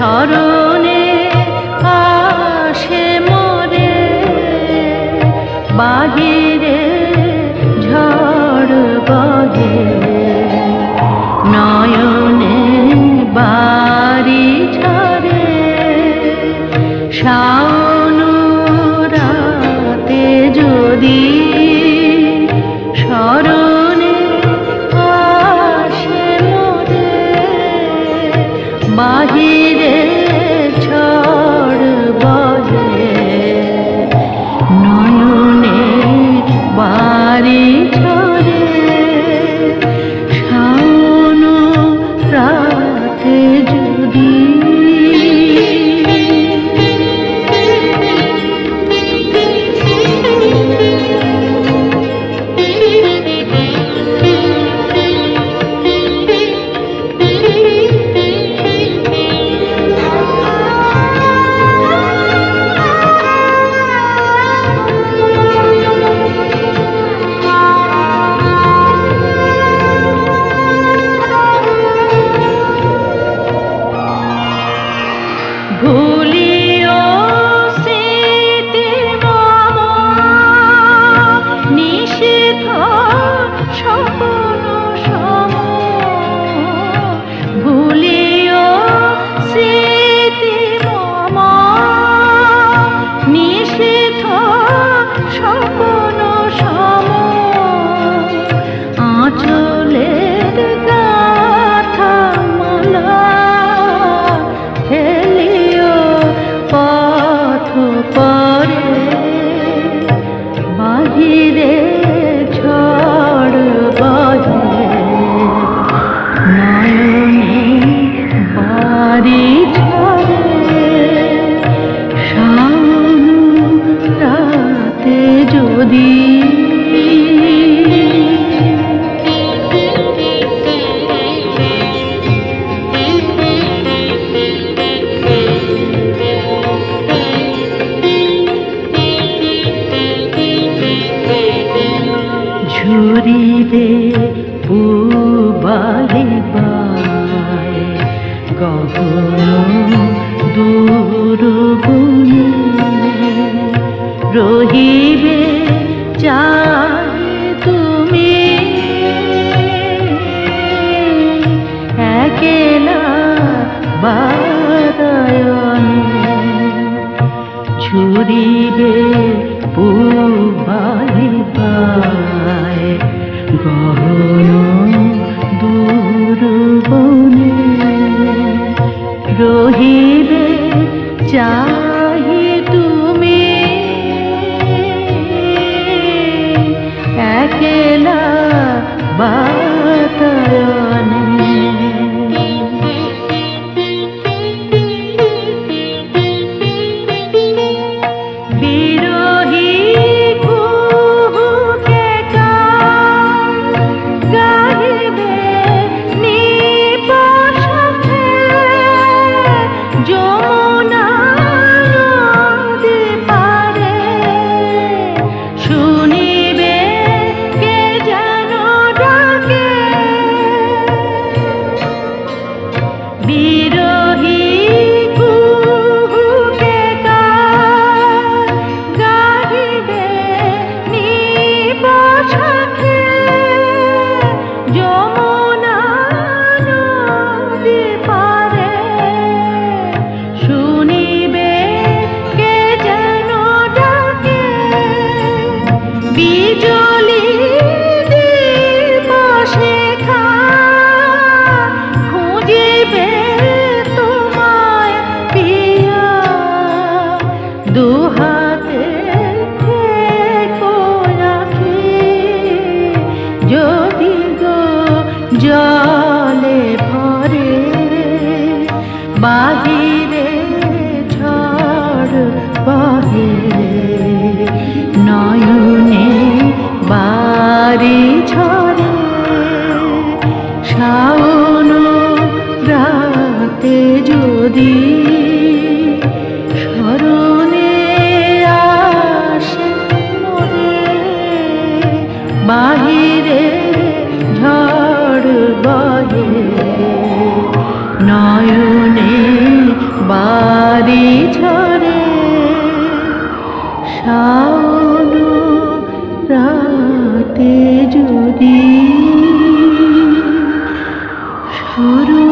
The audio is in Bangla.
স্মরণে বাহিরে ঝড় you. ঝুরি দে じ。জলে ভরে বাহিরে ঝড় বহে। নয়নে বাড়ি ঝরে শাওন রাতে যদি করে নয়নে বাড়ি ঝরে শাওন রাতে যদি সরু